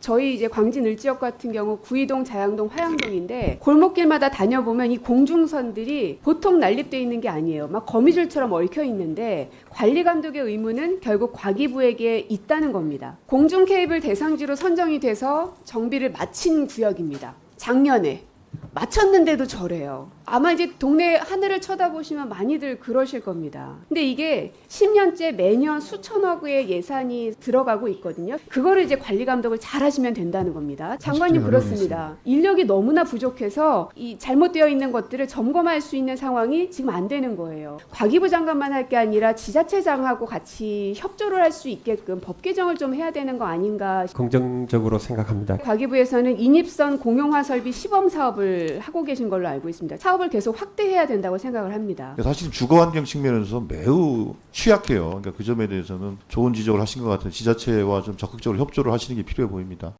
저희 이제 광진 을지역 같은 경우 구이동, 자양동, 화양동인데 골목길마다 다녀보면 이 공중선들이 보통 난립돼 있는 게 아니에요. 막 거미줄처럼 얽혀 있는데 관리 감독의 의무는 결국 과기부에게 있다는 겁니다. 공중 케이블 대상지로 선정이 돼서 정비를 마친 구역입니다. 작년에 마쳤는데도 저래요. 아마 이제 동네 하늘을 쳐다보시면 많이들 그러실 겁니다. 근데 이게 10년째 매년 수천억의 예산이 들어가고 있거든요. 그거를 이제 관리 감독을 잘 하시면 된다는 겁니다. 장관님 쉽지 그렇습니다. 인력이 너무나 부족해서 이 잘못되어 있는 것들을 점검할 수 있는 상황이 지금 안 되는 거예요. 과기부 장관만 할 게 아니라 지자체장하고 같이 협조를 할 수 있게끔 법 개정을 좀 해야 되는 거 아닌가 긍정적으로 생각합니다. 과기부에서는 인입선 공용화 설비 시범 사업을 하고 계신 걸로 알고 있습니다. 사업을 계속 확대해야 된다고 생각을 합니다. 사실 주거 환경 측면에서 매우 취약해요. 그러니까 그 점에 대해서는 좋은 지적을 하신 것 같아요. 지자체와 좀 적극적으로 협조를 하시는 게 필요해 보입니다.